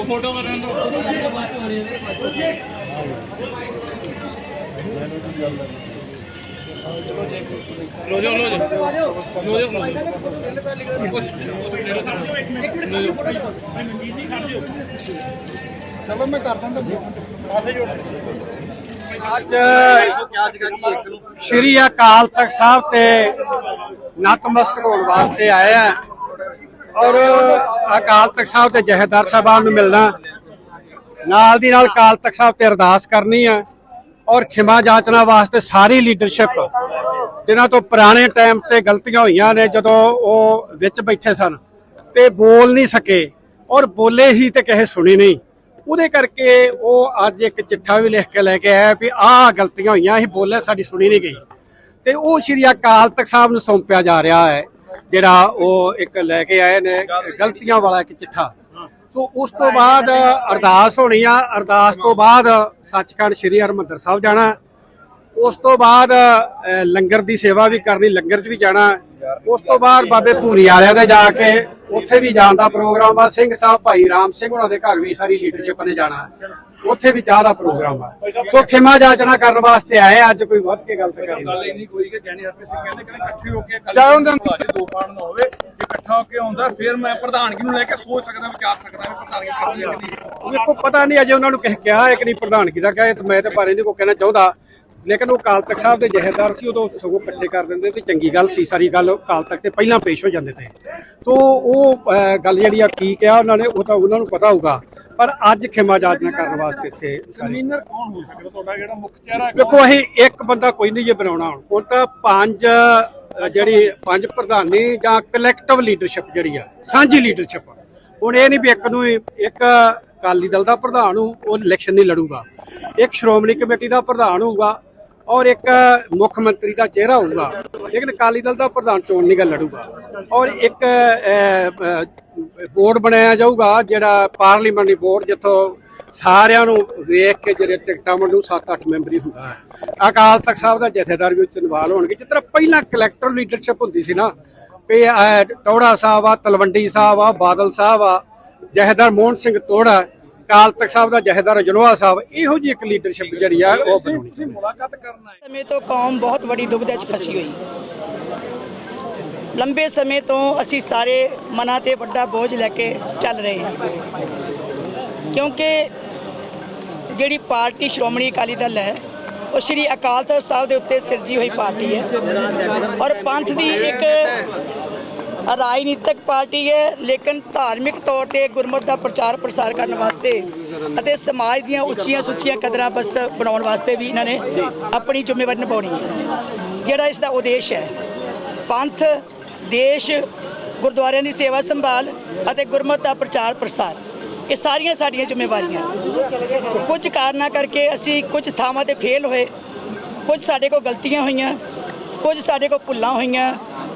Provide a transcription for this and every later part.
ਉਹ ਫੋਟੋ ਕਰਨ ਦੋ। ਲੋ ਜਾ ਲੋ ਜਾ। ਲੋ ਜਾ ਚਲੋ ਮੈਂ ਕਰ ਦਾਂਗਾ ਅੱਜ ਸ਼੍ਰੀ ਅਕਾਲ ਤਖਤ ਸਾਹਿਬ ਤੇ ਨਤਮਸਤਕ ਹੋਣ ਵਾਸਤੇ ਆਏ ਆ। ਔਰ ਅਕਾਲ ਤਖਤ ਸਾਹਿਬ ਤੇ ਜਹੇਦਾਰ ਸਾਹਿਬਾਨ ਨੂੰ ਮਿਲਣਾ, ਨਾਲ ਦੀ ਨਾਲ ਅਕਾਲ ਤਖਤ ਸਾਹਿਬ ਤੇ ਅਰਦਾਸ ਕਰਨੀ ਆ, ਔਰ ਖਿਮਾ ਜਾਚਨਾ ਵਾਸਤੇ ਸਾਰੀ ਲੀਡਰਸ਼ਿਪ ਜਿਨ੍ਹਾਂ ਤੋਂ ਪੁਰਾਣੇ ਟਾਈਮ ਤੇ ਗਲਤੀਆਂ ਹੋਈਆਂ ਨੇ, ਜਦੋਂ ਉਹ ਵਿੱਚ ਬੈਠੇ ਸਨ ਤੇ ਬੋਲ ਨਹੀਂ ਸਕੇ, ਔਰ ਬੋਲੇ ਹੀ ਤੇ ਕਿਸੇ ਸੁਣੀ ਨਹੀਂ। ਉਹਦੇ ਕਰਕੇ ਉਹ ਅੱਜ ਇੱਕ ਚਿੱਠਾ ਵੀ ਲਿਖ ਕੇ ਲੈ ਕੇ ਆਇਆ ਵੀ ਆਹ ਗਲਤੀਆਂ ਹੋਈਆਂ, ਅਸੀਂ ਬੋਲੇ ਸਾਡੀ ਸੁਣੀ ਨਹੀਂ ਗਈ। ਤੇ ਉਹ ਸ਼੍ਰੀ ਅਕਾਲ ਤਖਤ ਸਾਹਿਬ ਨੂੰ ਸੌਂਪਿਆ ਜਾ ਰਿਹਾ ਹੈ। ਜਿਹੜਾ ਉਹ ਇੱਕ ਲੈ ਕੇ ਆਏ ਨੇ, ਗਲਤੀਆਂ ਵਾਲਾ ਇੱਕ ਚਿੱਠਾ। ਸੋ ਉਸ ਤੋਂ ਬਾਅਦ ਅਰਦਾਸ ਹੋਣੀ ਆ। ਅਰਦਾਸ ਤੋਂ ਬਾਅਦ ਸੱਚਖੰਡ ਸ੍ਰੀ ਹਰਿਮੰਦਰ ਸਾਹਿਬ ਜਾਣਾ। ਉਸ ਤੋਂ ਬਾਅਦ ਲੰਗਰ ਦੀ ਸੇਵਾ ਵੀ ਕਰਨੀ, ਲੰਗਰ 'ਚ ਵੀ ਜਾਣਾ। ਉਸ ਤੋਂ ਬਾਅਦ ਬਾਬੇ ਭੂਰੀ ਵਾਲਿਆਂ ਦੇ ਜਾ ਕੇ ਉੱਥੇ ਵੀ ਜਾਣ ਦਾ ਪ੍ਰੋਗਰਾਮ ਆ। ਸਿੰਘ ਸਾਹਿਬ ਭਾਈ ਰਾਮ ਸਿੰਘ ਉਹਨਾਂ ਦੇ ਘਰ ਵੀ ਸਾਰੀ ਲੀਡਰਸ਼ਿਪ ਨੇ ਜਾਣਾ। ਉੱਥੇ ਵੀ ਚਾਹ ਦਾ ਪ੍ਰੋਗਰਾਮ ਆ। ਸੋ ਖਿਮਾ ਜਾਚਨਾ ਕਰਨ ਵਾਸਤੇ ਆਏ ਅੱਜ ਕੋਈ ਵੱਧ ਕੇ ਗੱਲ ਕਰਨੀ ਗੱਲ ਇੰਨੀ ਕੋਈ ਕਿ ਗਿਆਨੀ ਹਰਪ੍ਰੀਤ ਸਿੰਘ ਕਹਿੰਦੇ ਕਿ ਇਕੱਠੇ ਹੋ ਕੇ ਕੱਲ ਦਾ- ਨਾ ਹੋਵੇ ਜੇ ਇਕੱਠਾ ਹੋ ਕੇ ਆਉਂਦਾ ਫਿਰ ਮੈਂ ਪ੍ਰਧਾਨਗੀ ਨੂੰ ਲੈ ਕੇ ਸੋਚ ਸਕਦਾ ਵਿਚਾਰ ਸਕਦਾ ਵੀ ਪ੍ਰਧਾਨਗੀ ਕਰਨੀ ਹੈ ਕਿ ਨਹੀਂ। ਵੇਖੋ ਪਤਾ ਨਹੀਂ ਅਜੇ ਉਹਨਾਂ ਨੂੰ ਕਿਹ ਕਿਹਾ ਹੈ ਕਿ ਨਹੀਂ ਪ੍ਰਧਾਨਗੀ ਦਾ ਕਹੇ ਤੇ ਮੈਂ ਤੇ ਬਾਰੇ ਨਹੀਂ ਕੋ ਕਹਿਣਾ ਚਾਹੁੰਦਾ। ਲੇਕਿਨ ਉਹ ਕਾਲ ਤਖਤ ਸਾਹਿਬ ਦੇ ਜਹੇਦਾਰ ਸੀ ਉਦੋਂ ਸਗੋਂ ਇਕੱਠੇ ਕਰ ਦਿੰਦੇ ਤੇ ਚੰਗੀ ਗੱਲ ਸੀ ਸਾਰੀ ਗੱਲ ਕਾਲ ਤਖਤ ਤੇ ਪਹਿਲਾਂ ਪੇਸ਼ ਹੋ ਜਾਂਦੇ ਤੇ। ਸੋ ਉਹ ਗੱਲ ਜਿਹੜੀ ਆ ਕੀ ਕਿਹਾ ਉਹਨਾਂ ਨੇ ਉਹ ਤਾਂ ਉਹਨਾਂ ਨੂੰ ਪਤਾ ਹੋਊਗਾ। ਪਰ ਅੱਜ ਖਿਮਾ ਜਾਚਨਾ ਕਰਨ ਵਾਸਤੇ ਇੱਥੇ ਕਨਵੀਨਰ ਕੌਣ ਹੋ ਸਕਦਾ? ਤੁਹਾਡਾ ਜਿਹੜਾ ਮੁੱਖ ਚਿਹਰਾ ਵੇਖੋ ਅਸੀਂ ਇੱਕ ਬੰਦਾ ਕੋਈ ਨਹੀਂ ਜੇ ਬਣਾਉਣਾ ਹੁਣ। ਉਹ ਤਾਂ ਪੰਜ ਜਿਹੜੀ ਪੰਜ ਪ੍ਰਧਾਨੀ ਜਾਂ ਕਲੈਕਟਿਵ ਲੀਡਰਸ਼ਿਪ ਜਿਹੜੀ ਆ ਸਾਂਝੀ ਲੀਡਰਸ਼ਿਪ ਹੁਣ ਇਹ ਨਹੀਂ ਵੀ ਇੱਕ ਨੂੰ ਇੱਕ ਅਕਾਲੀ ਦਲ ਦਾ ਪ੍ਰਧਾਨ ਉਹ ਇਲੈਕਸ਼ਨ ਨਹੀਂ ਲੜੂਗਾ। ਇੱਕ ਸ਼੍ਰੋਮਣੀ ਕਮੇਟੀ ਦਾ ਪ੍ਰਧਾਨ ਹੋਊਗਾ ਔਰ ਇੱਕ ਮੁੱਖ ਮੰਤਰੀ ਦਾ ਚਿਹਰਾ ਹੋਊਗਾ ਲੇਕਿਨ ਅਕਾਲੀ ਦਲ ਦਾ ਪ੍ਰਧਾਨ ਚੋਣ ਨਹੀਂ ਲੜੂਗਾ। ਔਰ ਇੱਕ ਬੋਰਡ ਬਣਾਇਆ ਜਾਊਗਾ ਜਿਹੜਾ ਪਾਰਲੀਮੈਂਟਰੀ ਬੋਰਡ ਜਿੱਥੋਂ ਸਾਰਿਆਂ ਨੂੰ ਵੇਖ ਕੇ ਜਿਹੜੇ ਟਿਕਟਾਂ ਵੰਡੂ 7-8 ਮੈਂਬਰੀ ਹੁੰਦਾ ਹੈ। ਅਕਾਲ ਤਖਤ ਸਾਹਿਬ ਦਾ ਜਥੇਦਾਰ ਵੀ ਉੱਚ ਇਨਵਾਲ ਹੋਣਗੇ। ਜਿਸ ਤਰ੍ਹਾਂ ਪਹਿਲਾਂ ਕਲੈਕਟਰ ਲੀਡਰਸ਼ਿਪ ਹੁੰਦੀ ਸੀ ਨਾ ਵੀ ਅਹ, ਟੌੜਾ ਸਾਹਿਬ ਆ ਤਲਵੰਡੀ ਸਾਹਿਬ ਆ ਬਾਦਲ ਸਾਹਿਬ ਆ ਜਥੇਦਾਰ ਮੋਹਨ ਸਿੰਘ ਤੋੜਾ ਅਕਾਲ ਤਖਤ ਸਾਹਿਬ ਦਾ ਜਥੇਦਾਰ ਜਨੋਆ ਸਾਹਿਬ ਇਹੋ ਜਿਹੀ ਇੱਕ ਲੀਡਰਸ਼ਿਪ ਜਿਹੜੀ ਆ ਉਹ ਬਣਾਉਣੀ ਤੁਸੀਂ ਮੁਲਾਕਾਤ ਕਰਨ ਆਏ। ਸਮੇਂ ਤੋਂ ਕੌਮ ਬਹੁਤ ਵੱਡੀ ਦੁਬਿਧਾ 'ਚ ਫਸੀ ਹੋਈ। ਲੰਬੇ ਸਮੇਂ ਤੋਂ ਅਸੀਂ ਸਾਰੇ ਮਨਾਂ ਤੇ ਵੱਡਾ ਬੋਝ ਲੈ ਕੇ ਚੱਲ ਰਹੇ ਹਾਂ। ਕਿਉਂਕਿ ਜਿਹੜੀ ਪਾਰਟੀ ਸ਼੍ਰੋਮਣੀ ਅਕਾਲੀ ਦਲ ਹੈ ਉਹ ਸ਼੍ਰੀ ਅਕਾਲ ਤਖਤ ਸਾਹਿਬ ਦੇ ਉੱਤੇ ਸਿਰਜੀ ਹੋਈ ਪਾਰਟੀ ਹੈ। ਔਰ ਪੰਥ ਦੀ ਇੱਕ ਰਾਜਨੀਤਿਕ ਪਾਰਟੀ ਹੈ, ਲੇਕਿਨ ਧਾਰਮਿਕ ਤੌਰ ਤੇ ਗੁਰਮਤ ਦਾ ਪ੍ਰਚਾਰ ਪ੍ਰਸਾਰ ਕਰਨ ਵਾਸਤੇ ਅਤੇ ਸਮਾਜ ਦੀਆਂ ਉੱਚੀਆਂ ਸੁੱਚੀਆਂ ਕਦਰਾਂ ਬਸਤ ਬਣਾਉਣ ਵਾਸਤੇ ਵੀ ਇਹਨਾਂ ਨੇ ਆਪਣੀ ਜ਼ਿੰਮੇਵਾਰੀ ਨਿਭਾਉਣੀ ਹੈ। ਜਿਹੜਾ ਇਸ ਦਾ ਉਦੇਸ਼ ਹੈ, ਪੰਥ, ਦੇਸ਼, ਗੁਰਦੁਆਰਿਆਂ ਦੀ ਸੇਵਾ ਸੰਭਾਲ ਅਤੇ ਗੁਰਮਤ ਦਾ ਪ੍ਰਚਾਰ ਪ੍ਰਸਾਰ, ਇਹ ਸਾਰੀਆਂ ਸਾਡੀਆਂ ਜ਼ਿੰਮੇਵਾਰੀਆਂ। ਕੁਝ ਕਾਰਨਾਂ ਕਰਕੇ ਅਸੀਂ ਕੁਝ ਥਾਵਾਂ ਤੇ ਫੇਲ ਹੋਏ, ਕੁਝ ਸਾਡੇ ਕੋਲ ਗਲਤੀਆਂ ਹੋਈਆਂ, ਕੁਝ ਸਾਡੇ ਕੋਲ ਭੁੱਲਾਂ ਹੋਈਆਂ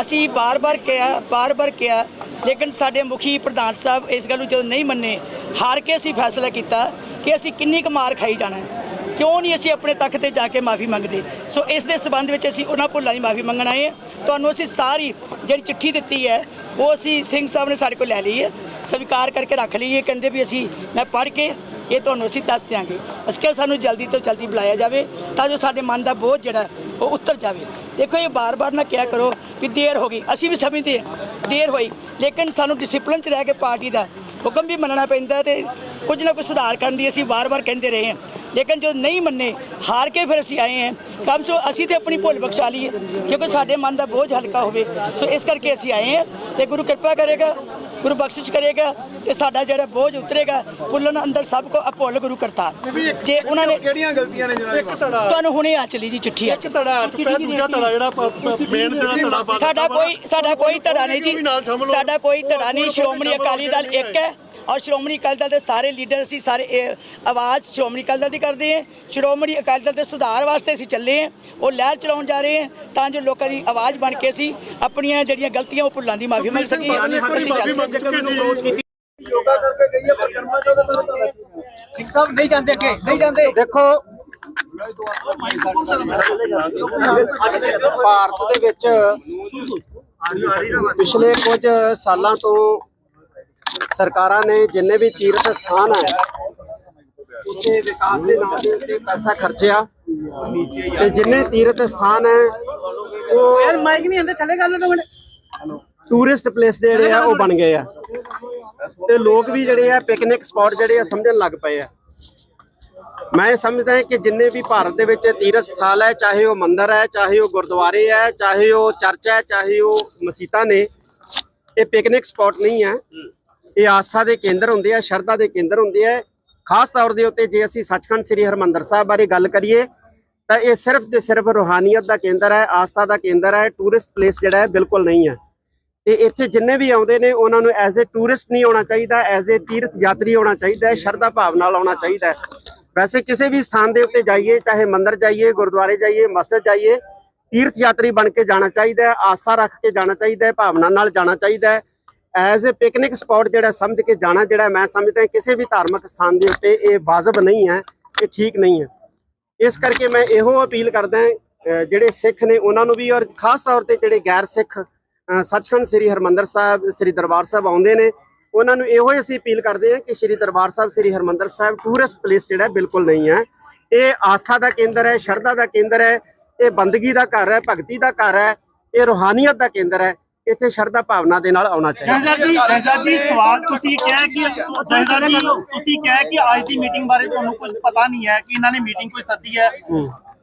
ਅਸੀਂ ਬਾਰ-ਬਾਰ ਕਿਹਾ ਬਾਰ-ਬਾਰ ਕਿਹਾ, ਲੇਕਿਨ ਸਾਡੇ ਮੁਖੀ ਪ੍ਰਧਾਨ ਸਾਹਿਬ ਇਸ ਗੱਲ ਨੂੰ ਜਦੋਂ ਨਹੀਂ ਮੰਨੇ, ਹਾਰ ਕੇ ਅਸੀਂ ਫੈਸਲਾ ਕੀਤਾ ਕਿ ਅਸੀਂ ਕਿੰਨੀ ਕੁ ਮਾਰ ਖਾਈ ਜਾਣਾ ਕਿਉਂ ਨਹੀਂ ਅਸੀਂ ਆਪਣੇ ਤੱਕ ਤੇ ਜਾ ਕੇ ਮਾਫੀ ਮੰਗਦੇ? ਸੋ ਇਸ ਦੇ ਸਬੰਧ ਵਿੱਚ ਅਸੀਂ ਉਹਨਾਂ ਭੁੱਲਾਂ ਦੀ ਮਾਫੀ ਮੰਗਣ ਆਏ ਤੁਹਾਨੂੰ ਅਸੀਂ ਸਾਰੀ ਜਿਹੜੀ ਚਿੱਠੀ ਦਿੱਤੀ ਹੈ, ਉਹ ਅਸੀਂ ਸਿੰਘ ਸਾਹਿਬ ਨੇ ਸਾਡੇ ਕੋਲ ਲੈ ਲਈ ਹੈ। ਸਵੀਕਾਰ ਕਰਕੇ ਰੱਖ ਲਈ ਹੈ। ਕਹਿੰਦੇ ਵੀ ਅਸੀਂ, ਮੈਂ ਪੜ੍ਹ ਕੇ ਇਹ ਤੁਹਾਨੂੰ ਅਸੀਂ ਦੱਸ ਦਿਆਂਗੇ। ਅਸੀਂ ਕਿਹਾ ਸਾਨੂੰ ਜਲਦੀ ਤੋਂ ਜਲਦੀ ਬੁਲਾਇਆ ਜਾਵੇ ਤਾਂ ਜੋ ਸਾਡੇ ਮਨ ਦਾ ਬੋਝ ਜਿਹੜਾ ਉਹ ਉਤਰ ਜਾਵੇ। ਦੇਖੋ, ਇਹ ਬਾਰ-ਬਾਰ ਨਾ ਕਿਹਾ ਕਰੋ ਵੀ ਦੇਰ ਹੋ ਗਈ। ਅਸੀਂ ਵੀ ਸਮਝਦੇ ਹਾਂ, ਦੇਰ ਹੋਈ। ਲੇਕਿਨ ਸਾਨੂੰ ਡਿਸਪਲਿਨ 'ਚ ਰਹਿ ਕੇ ਪਾਰਟੀ ਦਾ ਹੁਕਮ ਵੀ ਮੰਨਣਾ ਪੈਂਦਾ ਤੇ ਕੁਝ ਨਾ ਕੁਝ ਸੁਧਾਰ ਕਰਨ ਦੀ ਅਸੀਂ ਵਾਰ-ਵਾਰ ਕਹਿੰਦੇ ਰਹੇ ਹਾਂ। ਲੇਕਿਨ ਜੋ ਨਹੀਂ ਮੰਨੇ ਹਾਰ ਕੇ ਫਿਰ ਅਸੀਂ ਆਏ ਹਾਂ। ਕਮ ਸੋ ਅਸੀਂ ਤੇ ਆਪਣੀ ਭੁੱਲ ਬਖਸ਼ਾ ਲਈਏ ਕਿਉਂਕਿ ਸਾਡੇ ਮਨ ਦਾ ਬੋਝ ਹਲਕਾ ਹੋਵੇ। ਸੋ ਇਸ ਕਰਕੇ ਅਸੀਂ ਆਏ ਹਾਂ ਤੇ ਗੁਰੂ ਕਿਰਪਾ ਕਰੇਗਾ ਗੁਰੂ ਬਖਸ਼ਿਸ਼ ਕਰੇਗਾ ਤੇ ਸਾਡਾ ਜਿਹੜਾ ਬੋਝ ਉਤਰੇਗਾ ਭੁੱਲਣ ਅੰਦਰ ਸਭ ਕੋ ਅਭੁੱਲ ਗੁਰੂ ਕਰਤਾ ਜੇ ਉਹਨਾਂ ਨੇ ਕਿਹੜੀਆਂ ਗਲਤੀਆਂ ਨੇ ਜਨਾਬ ਤੁਹਾਨੂੰ ਹੁਣੇ ਆ ਚਲੀ ਜੀ ਚਿੱਠੀ ਆ। ਇੱਕ ਧੜਾ ਚੁੱਕਿਆ ਦੂਜਾ ਧੜਾ ਜਿਹੜਾ ਮੇਨ ਜਿਹੜਾ ਧੜਾ ਸਾਡਾ ਕੋਈ ਸਾਡਾ ਕੋਈ ਧੜਾ ਨਹੀਂ ਜੀ। ਸਾਡਾ ਕੋਈ ਧੜਾ ਨਹੀਂ ਸ਼੍ਰੋਮਣੀ ਅਕਾਲੀ ਦਲ ਇੱਕ ਹੈ। ਔਰ ਸ਼੍ਰੋਮਣੀ ਅਕਾਲੀ ਦਲ ਦੇ ਸਾਰੇ ਲੀਡਰ ਅਸੀਂ ਸਾਰੇ ਆਵਾਜ਼ ਸ਼੍ਰੋਮਣੀ ਅਕਾਲੀ ਦਲ ਦੀ ਕਰਦੇ ਹਾਂ। ਸ਼੍ਰੋਮਣੀ ਅਕਾਲੀ ਦਲ ਦੇ ਸੁਧਾਰ ਵਾਸਤੇ ਅਸੀਂ ਚੱਲੇ ਹਾਂ। ਉਹ ਲਹਿਰ ਚਲਾਉਣ ਜਾ ਰਹੇ ਹਾਂ ਤਾਂ ਜੋ ਲੋਕਾਂ ਦੀ ਆਵਾਜ਼ ਬਣ ਕੇ ਅਸੀਂ ਆਪਣੀਆਂ ਜਿਹੜੀਆਂ ਗਲਤੀਆਂ ਉਹ ਭੁੱਲਾਂ ਦੀ ਮਾਫੀ ਮੰਗ ਸਕੀਏ। ਅਸੀਂ ਚੱਲ ਸਕੀਏ ਸਿੰਘ ਸਾਹਿਬ ਨਹੀਂ ਜਾਂਦੇ ਅੱਗੇ ਨਹੀਂ ਜਾਂਦੇ। ਦੇਖੋ ਭਾਰਤ ਦੇ ਵਿੱਚ ਪਿਛਲੇ ਕੁਝ ਸਾਲਾਂ ਤੋਂ ਸਰਕਾਰਾਂ ਨੇ ਜਿੰਨੇ ਵੀ ਤੀਰਥ ਸਥਾਨ ਹੈ ਉੱਥੇ ਵਿਕਾਸ ਦੇ ਨਾਮ ਦੇ ਉੱਤੇ ਪੈਸਾ ਖਰਚਿਆ। ਤੇ ਜਿੰਨੇ ਤੀਰਥ ਸਥਾਨ ਹੈ ਉਹ ਯਾਰ ਮਾਈਕ ਨਹੀਂ ਆਂਦੇ ਥੱਲੇ ਗੱਲ ਟੂਰਿਸਟ ਪਲੇਸ ਜਿਹੜੇ ਆ ਉਹ ਬਣ ਗਏ ਆ। ਤੇ ਲੋਕ ਵੀ ਜਿਹੜੇ ਆ ਪਿਕਨਿਕ ਸਪੌਟ ਜਿਹੜੇ ਆ ਸਮਝਣ ਲੱਗ ਪਏ ਆ। ਮੈਂ ਸਮਝਦਾ ਹਾਂ ਕਿ ਜਿੰਨੇ ਵੀ ਭਾਰਤ ਦੇ ਵਿੱਚ ਤੀਰਥ ਸਥਾਨ ਹੈ ਚਾਹੇ ਉਹ ਮੰਦਿਰ ਹੈ ਚਾਹੇ ਉਹ ਗੁਰਦੁਆਰੇ ਹੈ ਚਾਹੇ ਉਹ ਚਰਚ ਹੈ ਚਾਹੇ ਉਹ ਮਸਜਿਦਾਂ ਨੇ ਇਹ ਪਿਕਨਿਕ ਸਪੌਟ ਨਹੀਂ ਹੈ। ਇਹ ਆਸਥਾ ਦੇ ਕੇਂਦਰ ਹੁੰਦੇ ਆ, ਸ਼ਰਧਾ ਦੇ ਕੇਂਦਰ ਹੁੰਦੇ ਆ। ਖਾਸ ਤੌਰ ਦੇ ਉੱਤੇ ਜੇ ਅਸੀਂ ਸੱਚਖੰਡ ਸ੍ਰੀ ਹਰਮੰਦਰ ਸਾਹਿਬ ਬਾਰੇ ਗੱਲ ਕਰੀਏ, ਤਾਂ ਇਹ ਸਿਰਫ ਤੇ ਸਿਰਫ ਰੋਹਾਨੀਅਤ ਦਾ ਕੇਂਦਰ ਹੈ, ਆਸਥਾ ਦਾ ਕੇਂਦਰ ਹੈ ਟੂਰਿਸਟ ਪਲੇਸ ਜਿਹੜਾ ਹੈ ਬਿਲਕੁਲ ਨਹੀਂ ਹੈ। ਤੇ ਇੱਥੇ ਜਿੰਨੇ ਵੀ ਆਉਂਦੇ ਨੇ, ਉਹਨਾਂ ਨੂੰ ਐਜ਼ ਅ ਟੂਰਿਸਟ ਨਹੀਂ ਆਉਣਾ ਚਾਹੀਦਾ ਐਜ਼ ਅ ਤੀਰਥ ਯਾਤਰੀ ਆਉਣਾ ਚਾਹੀਦਾ ਹੈ, ਸ਼ਰਧਾ ਭਾਵ ਨਾਲ ਆਉਣਾ ਚਾਹੀਦਾ ਹੈ। ਵੈਸੇ ਕਿਸੇ ਵੀ ਸਥਾਨ ਦੇ ਉੱਤੇ ਜਾਈਏ, ਚਾਹੇ ਮੰਦਿਰ ਜਾਈਏ, ਗੁਰਦੁਆਰੇ ਜਾਈਏ, ਮਸਜਿਦ ਜਾਈਏ ਤੀਰਥ ਯਾਤਰੀ ਬਣ ਕੇ ਜਾਣਾ ਚਾਹੀਦਾ ਹੈ, ਆਸਥਾ ਰੱਖ ਕੇ ਜਾਣਾ ਚਾਹੀਦਾ ਹੈ, ਭਾਵਨਾ ਨਾਲ ਜਾਣਾ ਚਾਹੀਦਾ ਹੈ। ਐਜ਼ ਅ ਪਿਕਨਿਕ ਸਪੌਟ ਜਿਹੜਾ ਸਮਝ ਕੇ ਜਾਣਾ, ਜਿਹੜਾ ਮੈਂ ਸਮਝਦਾ ਕਿਸੇ ਵੀ ਧਾਰਮਿਕ ਸਥਾਨ ਦੇ ਉੱਤੇ ਇਹ ਵਾਜਬ ਨਹੀਂ ਹੈ, ਇਹ ਠੀਕ ਨਹੀਂ ਹੈ। ਇਸ ਕਰਕੇ ਮੈਂ ਇਹੋ ਅਪੀਲ ਕਰਦਾ ਜਿਹੜੇ ਸਿੱਖ ਨੇ ਉਹਨਾਂ ਨੂੰ ਵੀ ਔਰ ਖਾਸ ਤੌਰ ਤੇ ਜਿਹੜੇ ਗੈਰ ਸਿੱਖ ਸੱਚਖੰਡ ਸ੍ਰੀ ਹਰਮੰਦਰ ਸਾਹਿਬ, ਸ੍ਰੀ ਦਰਬਾਰ ਸਾਹਿਬ ਆਉਂਦੇ ਨੇ, ਉਹਨਾਂ ਨੂੰ ਇਹੋ ਹੀ ਅਸੀਂ ਅਪੀਲ ਕਰਦੇ ਹਾਂ ਕਿ ਸ੍ਰੀ ਦਰਬਾਰ ਸਾਹਿਬ, ਸ੍ਰੀ ਹਰਮੰਦਰ ਸਾਹਿਬ ਟੂਰਿਸਟ ਪਲੇਸ ਜਿਹੜਾ ਬਿਲਕੁਲ ਨਹੀਂ ਹੈ। ਇਹ ਆਸਥਾ ਦਾ ਕੇਂਦਰ ਹੈ, ਸ਼ਰਧਾ ਦਾ ਕੇਂਦਰ ਹੈ, ਇਹ ਬੰਦਗੀ ਦਾ ਘਰ ਹੈ, ਭਗਤੀ ਦਾ ਘਰ ਹੈ, ਇਹ ਰੋਹਾਨੀਅਤ ਦਾ ਕੇਂਦਰ ਹੈ। ਇੱਥੇ ਸ਼ਰਧਾ ਭਾਵਨਾ ਦੇ ਨਾਲ ਆਉਣਾ ਚਾਹੀਦਾ। ਜੀ ਜੈਸਾ ਜੀ ਸਵਾਲ ਤੁਸੀਂ ਕਿਹਾ ਕਿ ਜੈਸਾ ਜੀ ਤੁਸੀਂ ਕਿਹਾ ਕਿ ਅੱਜ ਦੀ ਮੀਟਿੰਗ ਬਾਰੇ ਤੁਹਾਨੂੰ ਕੁਝ ਪਤਾ ਨਹੀਂ ਹੈ ਕਿ ਇਹਨਾਂ ਨੇ ਮੀਟਿੰਗ ਕੋਈ ਸੱਦੀ ਹੈ।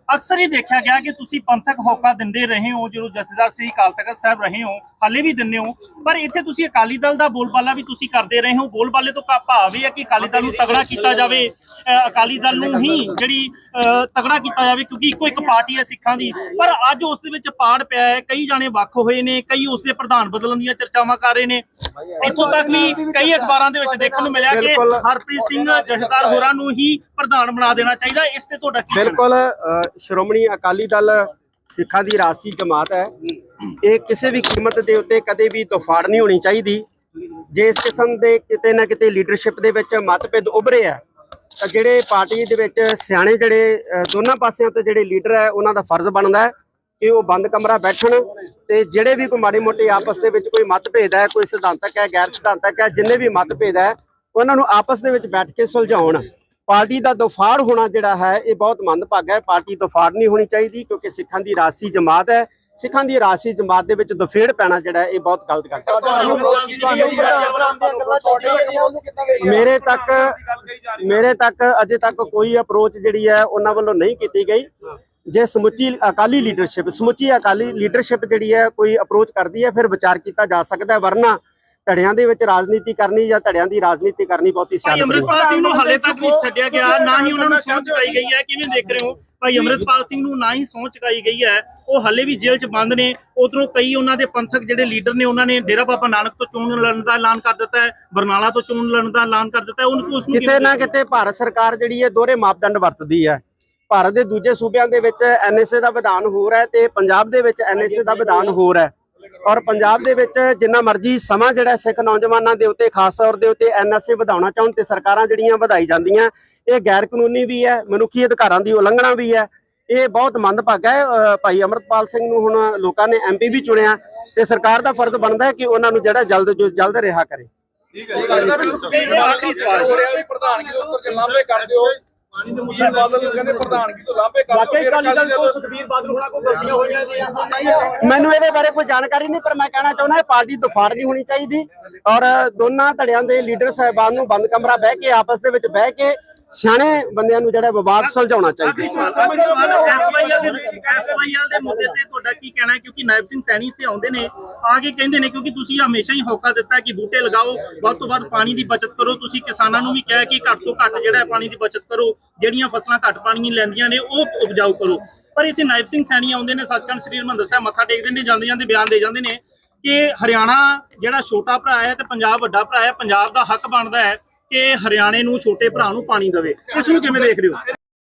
ਅਕਸਰ ਹੀ ਦੇਖਿਆ ਗਿਆ ਕਿ ਤੁਸੀਂ ਪੰਥਕ ਹੋਕਾ ਦਿੰਦੇ ਰਹੇ ਹੋ ਜਦੋਂ ਜਥੇਦਾਰ ਸ੍ਰੀ ਅਕਾਲ ਤਖਤ ਸਾਹਿਬ ਰਹੇ ਹੋ ਹਾਲੇ ਵੀ ਦਿੰਦੇ ਹੋ ਪਰ ਇੱਥੇ ਤੁਸੀਂ ਅਕਾਲੀ ਦਲ ਦਾ ਬੋਲਬਾਲਾ ਵੀ ਤੁਸੀਂ ਕਰਦੇ ਰਹੇ ਹੋ ਬੋਲਬਾਲੇ ਤੋਂ ਭਾਵ ਇਹ ਹੈ ਕਿ ਅਕਾਲੀ ਦਲ ਨੂੰ ਤਗੜਾ ਕੀਤਾ ਜਾਵੇ ਅਕਾਲੀ ਦਲ ਨੂੰ ਹੀ ਜਿਹੜੀ ਤਗੜਾ ਕੀਤਾ ਜਾਵੇ ਕਿਉਂਕਿ ਇੱਕੋ ਇੱਕ ਪਾਰਟੀ ਹੈ ਸਿੱਖਾਂ ਦੀ ਪਰ ਅੱਜ ਉਸ ਦੇ ਵਿੱਚ ਪਾੜ ਪਿਆ ਹੈ ਕਈ ਜਾਣੇ ਵੱਖ ਹੋਏ ਨੇ ਕਈ ਉਸ ਦੇ ਪ੍ਰਧਾਨ ਬਦਲਣ ਦੀਆਂ ਚਰਚਾਵਾਂ ਕਰ ਰਹੇ ਨੇ ਇੱਥੋਂ ਤੱਕ ਵੀ ਕਈ ਅਖਬਾਰਾਂ ਦੇ ਵਿੱਚ ਦੇਖਣ ਨੂੰ ਮਿਲਿਆ ਕਿ। ਹਰਪ੍ਰੀਤ ਸਿੰਘ ਜਥੇਦਾਰ ਹੋਰਾਂ ਨੂੰ ਹੀ ਪ੍ਰਧਾਨ ਬਣਾ ਦੇਣਾ ਚਾਹੀਦਾ ਇਸ ਤੇ ਤੁਹਾਡਾ ਕੀ? ਬਿਲਕੁਲ ਸ਼੍ਰੋਮਣੀ ਅਕਾਲੀ ਦਲ ਸਿੱਖਾਂ ਦੀ ਰਾਸੀ ਜਮਾਤ ਹੈ। ਇਹ ਕਿਸੇ ਵੀ ਕੀਮਤ ਦੇ ਉੱਤੇ ਕਦੇ ਵੀ ਤੋਫਾੜ ਨਹੀਂ ਹੋਣੀ ਚਾਹੀਦੀ। ਜੇ ਇਸ ਕਿਸਮ ਦੇ ਕਿਤੇ ਨਾ ਕਿਤੇ ਲੀਡਰਸ਼ਿਪ ਦੇ ਵਿੱਚ ਮਤਭੇਦ ਉਭਰੇ ਆ, ਤਾਂ ਜਿਹੜੇ ਪਾਰਟੀ ਦੇ ਵਿੱਚ ਸਿਆਣੇ ਜਿਹੜੇ ਦੋਨਾਂ ਪਾਸਿਆਂ ਤੋਂ ਜਿਹੜੇ ਲੀਡਰ ਹੈ, ਉਹਨਾਂ ਦਾ ਫਰਜ਼ ਬਣਦਾ ਹੈ ਕਿ ਉਹ ਬੰਦ ਕਮਰਾ ਬੈਠਣ ਤੇ ਜਿਹੜੇ ਵੀ ਕੋਈ ਮਾੜੀ ਮੋਟੇ ਆਪਸ ਦੇ ਵਿੱਚ ਕੋਈ ਮਤਭੇਦ ਹੈ, ਕੋਈ ਸਿਧਾਂਤਕ ਹੈ, ਗੈਰ ਸਿਧਾਂਤਕ ਹੈ, ਜਿੰਨੇ ਵੀ ਮਤਭੇਦ ਹੈ, ਉਹਨਾਂ ਨੂੰ ਆਪਸ ਦੇ ਵਿੱਚ ਬੈਠ ਕੇ ਸੁਲਝਾਉਣ। ਪਾਰਟੀ ਦਾ ਦਫਾੜ ਹੋਣਾ ਜਿਹੜਾ ਹੈ ਇਹ ਬਹੁਤ ਮੰਦਭਾਗਾ ਹੈ। ਪਾਰਟੀ ਦਫਾੜ ਨਹੀਂ ਹੋਣੀ ਚਾਹੀਦੀ ਕਿਉਂਕਿ ਸਿੱਖਾਂ ਦੀ ਰਾਸੀ ਜਮਾਤ ਹੈ। ਸਿੱਖਾਂ ਦੀ ਰਾਸੀ ਜਮਾਤ ਦੇ ਵਿੱਚ ਦਫੇੜ ਪੈਣਾ ਜਿਹੜਾ ਇਹ ਬਹੁਤ ਗਲਤ ਗੱਲ ਹੈ। ਮੇਰੇ ਤੱਕ ਮੇਰੇ ਤੱਕ ਅਜੇ ਤੱਕ ਕੋਈ ਅਪਰੋਚ ਜਿਹੜੀ ਹੈ ਉਹਨਾਂ ਵੱਲੋਂ ਨਹੀਂ ਕੀਤੀ ਗਈ। ਜੇ ਸਮੁੱਚੀ ਅਕਾਲੀ ਲੀਡਰਸ਼ਿਪ ਸਮੁੱਚੀ ਅਕਾਲੀ ਲੀਡਰਸ਼ਿਪ ਜਿਹੜੀ ਹੈ ਕੋਈ ਅਪਰੋਚ ਕਰਦੀ ਹੈ ਫਿਰ ਵਿਚਾਰ ਕੀਤਾ ਜਾ ਸਕਦਾ ਹੈ। ਵਰਨਾ ਧੜਿਆਂ ਦੇ ਵਿੱਚ ਰਾਜਨੀਤੀ ਕਰਨੀ ਜਾਂ ਧੜਿਆਂ ਦੀ ਰਾਜਨੀਤੀ ਕਰਨੀ ਬਹੁਤੀ ਭਾਈ ਸਿਆਣਪ ਨਹੀਂ ਅਮਰਿਤਪਾਲ ਸਿੰਘ ਨੂੰ ਹਾਲੇ ਤੱਕ ਨਹੀਂ ਛੱਡਿਆ ਗਿਆ ਨਾ ਹੀ ਉਹਨਾਂ ਨੂੰ ਸਹੁੰ ਚੁਕਾਈ ਗਈ ਹੈ ਕਿਵੇਂ ਦੇਖ ਰਹੇ ਹੋ? ਭਾਈ ਅਮਰਿਤਪਾਲ ਸਿੰਘ ਨੂੰ ਨਾ ਹੀ ਸਹੁੰ ਚੁਕਾਈ ਗਈ ਹੈ ਉਹ ਹਾਲੇ ਵੀ ਜੇਲ੍ਹ 'ਚ ਬੰਦ ਨੇ ਉਧਰੋਂ ਕਈ ਉਹਨਾਂ ਦੇ ਪੰਥਕ ਜਿਹੜੇ ਲੀਡਰ ਨੇ ਉਹਨਾਂ ਨੇ ਡੇਰਾ ਬਾਬਾ ਨਾਨਕ ਤੋਂ ਚੋਣ ਲੜਨ ਦਾ ਐਲਾਨ ਕਰ ਦਿੱਤਾ ਹੈ ਬਰਨਾਲਾ ਤੋਂ ਚੋਣ ਲੜਨ ਦਾ ਐਲਾਨ ਕਰ ਦਿੱਤਾ ਹੈ ਉਹਨੂੰ ਉਸ ਨੂੰ ਕਿਤੇ ਨਾ ਕਿਤੇ ਭਾਰਤ ਸਰਕਾਰ ਜਿਹੜੀ ਹੈ ਦੋਹਰੇ ਮਾਪਦੰਡ ਵਰਤਦੀ ਹੈ। ਭਾਰਤ ਦੇ ਦੂਜੇ ਸੂਬਿਆਂ ਦੇ ਵਿੱਚ ਐਨਐਸਏ ਦਾ ਵਿਧਾਨ ਹੋਰ ਹੈ ਤੇ ਪੰਜਾਬ ਦੇ ਵਿੱਚ ਐਨਐਸਏ ਦਾ ਵਿਧਾਨ ਹੋਰ ਹੈ। ਔਰ ਪੰਜਾਬ ਦੇ ਵਿੱਚ ਜਿੰਨਾ ਮਰਜ਼ੀ ਸਮਾਂ ਜਿਹੜਾ ਸਿੱਖ ਨੌਜਵਾਨਾਂ ਦੇ ਉੱਤੇ ਖਾਸ ਤੌਰ ਦੇ ਉੱਤੇ ਐਨਐਸਏ ਵਧਾਉਣਾ ਚਾਹੁਣ ਤੇ ਸਰਕਾਰਾਂ ਜਿਹੜੀਆਂ ਵਧਾਈ ਜਾਂਦੀਆਂ ਇਹ ਗੈਰ ਕਾਨੂੰਨੀ ਵੀ ਹੈ ਮਨੁੱਖੀ ਅਧਿਕਾਰਾਂ ਦੀ ਉਲੰਘਣਾ ਵੀ ਹੈ। ਇਹ ਬਹੁਤ ਮੰਦਭਾਗਾ ਹੈ ਭਾਈ ਅਮਰਤਪਾਲ ਸਿੰਘ ਨੂੰ ਹੁਣ ਲੋਕਾਂ ਨੇ ਐਮਪੀ ਵੀ ਚੁਣਿਆ ਤੇ ਸਰਕਾਰ ਦਾ ਫਰਜ਼ ਬਣਦਾ ਹੈ ਕਿ ਉਹਨਾਂ ਨੂੰ ਜਿਹੜਾ ਜਲਦ ਜੋ ਜਲਦ ਰਿਹਾ ਕਰੇ। ਵੀ ਸੁਖਬੀਰ ਨੂੰ ਆਖਰੀ ਸਵਾਲ। ਹੋ ਰਿਹਾ ਵੀ ਪ੍ਰਧਾਨਗੀ ਤੋਂ ਉੱਤਰ ਕੇ ਲਾਂਭੇ ਸੁਖਬੀਰ ਬਾਦਲ ਨੂੰ ਕਹਿੰਦੇ ਪ੍ਰਧਾਨਗੀ ਤੋਂ ਲਾਂਭੇ ਕਰ ਦਿਓ ਫਿਰ ਅਕਾਲੀ ਦਲ ਤੋਂ ਸੁਖਬੀਰ ਬਾਦਲ ਹੋਣਾ ਕੋਈ ਗਲਤੀਆਂ ਹੋਈਆਂ ਜੀ ਮੈਨੂੰ ਇਹਦੇ ਬਾਰੇ ਕੋਈ ਜਾਣਕਾਰੀ ਨਹੀਂ ਪਰ ਮੈਂ ਕਹਿਣਾ ਚਾਹੁੰਦਾ ਇਹ ਪਾਰਟੀ ਦਫਾੜ ਨਹੀਂ ਹੋਣੀ ਚਾਹੀਦੀ ਔਰ ਦੋਨਾਂ ਧੜਿਆਂ ਦੇ ਲੀਡਰ ਸਾਹਿਬਾਨ ਨੂੰ ਬੰਦ ਕਮਰਾ ਬਹਿ ਕੇ ਆਪਸ ਦੇ ਵਿੱਚ ਬਹਿ ਕੇ ਸਿਆਣੇ ਬੰਦਿਆਂ ਨੂੰ ਜਿਹੜਾ ਵਿਵਾਦ ਸੁਲਝਾਉਣਾ ਚਾਹੀਦਾ ਐਸਵਾਈਐਲ ਦੇ ਐਸਵਾਈਐਲ ਦੇ ਮੁੱਦੇ ਤੇ ਤੁਹਾਡਾ ਕੀ ਕਹਿਣਾ ਹੈ? ਕਿਉਂਕਿ ਨਾਇਬ ਸਿੰਘ ਸੈਣੀ ਇੱਥੇ ਆਉਂਦੇ ਨੇ ਆ ਕੇ ਕਹਿੰਦੇ ਨੇ ਕਿਉਂਕਿ ਤੁਸੀਂ ਹਮੇਸ਼ਾ ਹੀ ਹੋਕਾ ਦਿੱਤਾ ਕਿ ਬੂਟੇ ਲਗਾਓ ਵੱਧ ਤੋਂ ਵੱਧ ਪਾਣੀ ਦੀ ਬਚਤ ਕਰੋ। ਤੁਸੀਂ ਕਿਸਾਨਾਂ ਨੂੰ ਵੀ ਕਿਹਾ ਕਿ ਘੱਟ ਤੋਂ ਘੱਟ ਜਿਹੜਾ ਹੈ ਪਾਣੀ ਦੀ ਬਚਤ ਕਰੋ ਜਿਹੜੀਆਂ ਫਸਲਾਂ ਘੱਟ ਪਾਣੀ ਲੈਂਦੀਆਂ ਨੇ ਉਹ ਉਪਜਾਊ ਕਰੋ। ਪਰ ਇੱਥੇ ਨਾਇਬ ਸਿੰਘ ਸੈਣੀ ਆਉਂਦੇ ਨੇ ਸੱਚਖੰਡ ਸ੍ਰੀ ਹਰਿਮੰਦਰ ਸਾਹਿਬ ਮੱਥਾ ਟੇਕਦੇ ਨੇ ਜਾਂਦੇ ਜਾਂਦੇ ਬਿਆਨ ਦੇ ਜਾਂਦੇ ਨੇ ਕਿ ਹਰਿਆਣਾ ਜਿਹੜਾ ਛੋਟਾ ਭਰਾ ਹੈ ਤੇ ਪੰਜਾਬ ਵੱਡਾ ਭਰਾ ਹੈ ਪੰਜਾਬ ਦਾ ਹੱਕ ਬਣਦਾ ਹੈ। ਕਿ ਹਰਿਆਣੇ ਨੂੰ, ਛੋਟੇ ਭਰਾ ਨੂੰ ਪਾਣੀ ਦੇਵੇ। ਇਸ ਨੂੰ ਕਿਵੇਂ ਦੇਖਦੇ ਹੋ?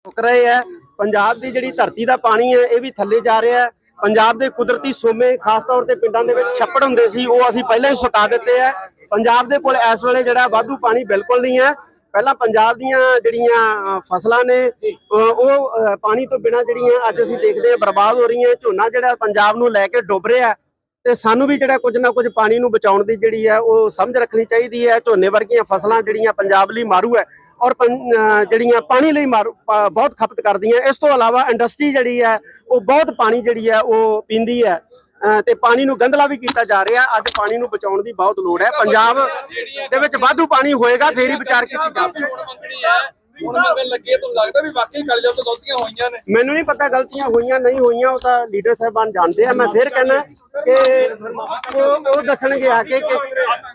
ਰੁਕ ਰਹੇ ਹੈ, ਪੰਜਾਬ ਦੀ ਜਿਹੜੀ ਧਰਤੀ ਦਾ ਪਾਣੀ ਹੈ, ਇਹ ਵੀ ਥੱਲੇ ਜਾ ਰਿਹਾ ਹੈ। ਪੰਜਾਬ ਦੇ ਕੁਦਰਤੀ ਸੋਮੇ, ਖਾਸ ਤੌਰ ਤੇ ਪਿੰਡਾਂ ਦੇ ਵਿੱਚ ਛੱਪੜ ਹੁੰਦੇ ਸੀ, ਉਹ ਅਸੀਂ ਪਹਿਲਾਂ ਹੀ ਸੁਕਾ ਦਿੱਤੇ ਹੈ। ਪੰਜਾਬ ਦੇ ਕੋਲ ਇਸ ਵੇਲੇ ਜਿਹੜਾ ਵਾਧੂ ਪਾਣੀ ਬਿਲਕੁਲ ਨਹੀਂ ਹੈ। ਪਹਿਲਾਂ ਪੰਜਾਬ ਦੀਆਂ ਜਿਹੜੀਆਂ ਫਸਲਾਂ ਨੇ ਉਹ ਪਾਣੀ ਤੋਂ ਬਿਨਾਂ ਜਿਹੜੀਆਂ ਅੱਜ ਅਸੀਂ ਦੇਖਦੇ ਹਾਂ, ਬਰਬਾਦ ਹੋ ਰਹੀਆਂ। ਝੋਨਾ ਜਿਹੜਾ ਪੰਜਾਬ ਨੂੰ ਲੈ ਕੇ ਡੁੱਬ ਰਿਹਾ ਤੇ ਸਾਨੂੰ ਵੀ ਜਿਹੜਾ ਕੁਝ ਨਾ ਕੁਝ ਪਾਣੀ ਨੂੰ ਬਚਾਉਣ ਦੀ ਜਿਹੜੀ ਹੈ ਉਹ ਸਮਝ ਰੱਖਣੀ ਚਾਹੀਦੀ ਹੈ। ਝੋਨੇ ਵਰਗੀਆਂ ਫਸਲਾਂ ਜਿਹੜੀਆਂ ਪੰਜਾਬ ਲਈ ਮਾਰੂ ਹੈ ਔਰ ਜਿਹੜੀਆਂ ਪਾਣੀ ਲਈ ਬਹੁਤ ਖਪਤ ਕਰਦੀਆਂ। ਇਸ ਤੋਂ ਇਲਾਵਾ ਇੰਡਸਟਰੀ ਜਿਹੜੀ ਹੈ ਉਹ ਬਹੁਤ ਪਾਣੀ ਜਿਹੜੀ ਹੈ ਉਹ ਪੀਂਦੀ ਹੈ। ਤੇ ਪਾਣੀ ਨੂੰ ਗੰਦਲਾ ਵੀ ਕੀਤਾ ਜਾ ਰਿਹਾ। ਅੱਜ ਪਾਣੀ ਨੂੰ ਬਚਾਉਣ ਦੀ ਬਹੁਤ ਲੋੜ ਹੈ। ਪੰਜਾਬ ਦੇ ਵਿੱਚ ਵਾਧੂ ਪਾਣੀ ਹੋਏਗਾ ਫੇਰ ਹੀ ਵਿਚਾਰ ਕੀਤੀ ਜਾ ਸਕਦਾ ਹੈ। ਮੈਨੂੰ ਨਹੀਂ ਪਤਾ ਗਲਤੀਆਂ ਹੋਈਆਂ ਨਹੀਂ ਹੋਈਆਂ ਉਹ ਤਾਂ ਲੀਡਰ ਸਾਹਿਬਾਨ ਜਾਣਦੇ ਆ। ਮੈਂ ਫੇਰ ਕਹਿੰਦਾ ਕਿ ਉਹ ਉਹ ਦੱਸਣਗੇ ਆ ਕੇ ਕਿ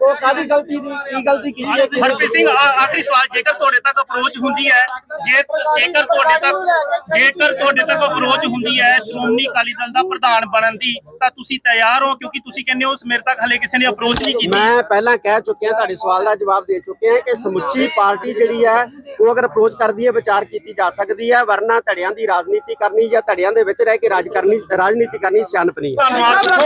ਉਹ ਕਾਦੀ ਗਲਤੀ ਦੀ ਕੀ ਗਲਤੀ ਕੀਤੀ ਹੈ ਕਿਸੇ ਹਰਪ੍ਰੀਤ ਸਿੰਘ ਆ- ਆਖਰੀ ਸਵਾਲ ਜੇਕਰ ਤੁਹਾਡੇ ਤੱਕ ਅਪਰੋਚ ਹੁੰਦੀ ਹੈ ਜੇ ਜੇਕਰ ਤੁਹਾਡੇ ਤੱਕ ਜੇਕਰ ਤੁਹਾਡੇ ਤੱਕ ਅਪਰੋਚ ਹੁੰਦੀ ਹੈ ਸ਼੍ਰੋਮਣੀ ਅਕਾਲੀ ਦਲ ਦਾ ਪ੍ਰਧਾਨ ਬਣਨ ਦੀ ਤਾਂ ਤੁਸੀਂ ਤਿਆਰ ਹੋ ਕਿਉਂਕਿ ਤੁਸੀਂ ਕਹਿੰਦੇ ਹੋ ਮੇਰੇ ਤੱਕ ਹਲੇ ਕਿਸੇ ਨੇ ਅਪਰੋਚ ਨਹੀਂ ਕੀਤੀ। ਮੈਂ ਪਹਿਲਾਂ ਕਹਿ ਚੁੱਕਿਆ ਤੁਹਾਡੇ ਸਵਾਲ ਦਾ ਜਵਾਬ ਦੇ ਚੁੱਕੇ ਹਾਂ ਕਿ ਸਮੁੱਚੀ ਪਾਰਟੀ ਜਿਹੜੀ ਹੈ ਉਹ ਅਗਰ ਅਪਰੋਚ ਕਰਦੀ ਹੈ ਵਿਚਾਰ ਕੀਤੀ ਜਾ ਸਕਦੀ ਹੈ ਵਰਨਾ ਧੜਿਆਂ ਦੀ ਰਾਜਨੀਤੀ ਕਰਨੀ ਜਾਂ ਧੜਿਆਂ ਦੇ ਵਿੱਚ ਰਹਿ ਕੇ ਰਾਜ ਕਰਨੀ ਰਾਜਨੀਤੀ ਕਰਨੀ ਸਿਆਣਪ ਨਹੀਂ ਹੈ। ਧੰਨਵਾਦ।